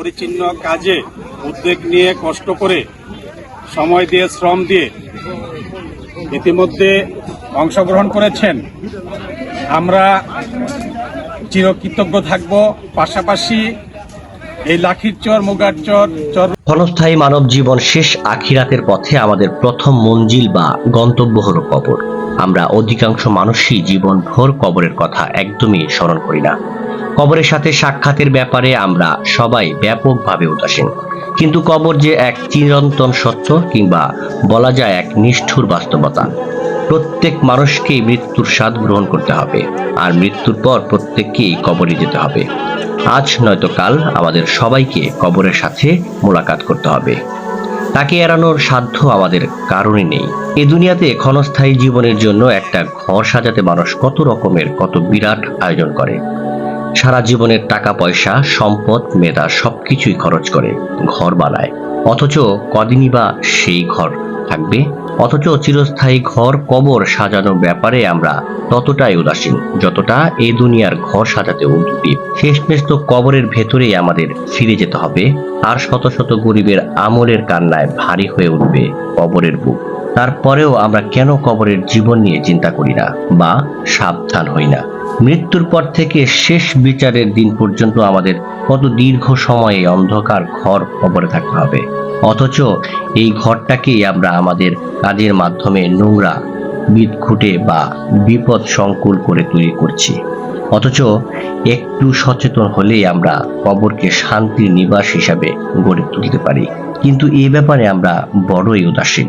পরিচ্ছন্ন কাজে উদ্যোগ নিয়ে কষ্ট করে সময় দিয়ে, শ্রম দিয়ে ইতিমধ্যে অংশগ্রহণ করেছেন। আমরা চিরকৃতজ্ঞ থাকব। পাশাপাশি এই লাঠির চর, মুগার চর চর। ক্ষণস্থায়ী মানব জীবন শেষ আখিরাতের পথে আমাদের প্রথম মঞ্জিল বা গন্তব্য হলো কবর। আমরা অধিকাংশ মানুষই জীবন ভোর কবরের কথা একদমই স্মরণ করি না। কবরের সাথে সাক্ষাতের ব্যাপারে আমরা সবাই ব্যাপকভাবে উদাসীন। কিন্তু কবর যে এক চিরন্তন সত্য কিংবা বলা যায় এক নিষ্ঠুর বাস্তবতা। প্রত্যেক মানুষকেই মৃত্যুর স্বাদ গ্রহণ করতে হবে। আর মৃত্যুর পর প্রত্যেককেই কবরে যেতে হবে। আজ নয়তো কাল আমাদের সবাইকে কবরের সাথে মোলাকাত করতে হবে। তাকে এড়ানোর সাধ্য আমাদের কারণে নেই। এ দুনিয়াতে ক্ষণস্থায়ী জীবনের জন্য একটা ঘর সাজাতে মানুষ কত রকমের, কত বিরাট আয়োজন করে। সারা জীবনের টাকা, পয়সা, সম্পদ, মেধা সবকিছুই খরচ করে ঘর বানায়। অথচ কদিনই বা সেই ঘর থাকবে। অথচ চিরস্থায়ী ঘর, কবর সাজানোর ব্যাপারে আমরা ততটাই উদাসীন, যতটা এ দুনিয়ার ঘর সাজাতে উদ্গ্রীব শেষমেশ তো কবরের ভেতরেই আমাদের ফিরে যেতে হবে, আর শত শত গরিবের আমলের কান্নায় ভারী হয়ে উঠবে কবরের বুক। তারপরেও আমরা কেন কবরের জীবন নিয়ে চিন্তা করি না? বা সাবধান হই না। মৃত্যুর পর থেকে শেষ বিচারের দিন পর্যন্ত আমাদের কত দীর্ঘ সময়ে অন্ধকার ঘর কবরে থাকতে হবে। অথচ এই ঘরটাকেই আমরা আমাদের কাজের মাধ্যমে নোংরা, বিদঘুটে বা বিপদ সংকুল করে তৈরি করছি। অথচ একটু সচেতন হলেই আমরা কবরকে শান্তির নিবাস হিসাবে গড়ে তুলতে পারি। কিন্তু এ ব্যাপারে আমরা বড়ই উদাসীন।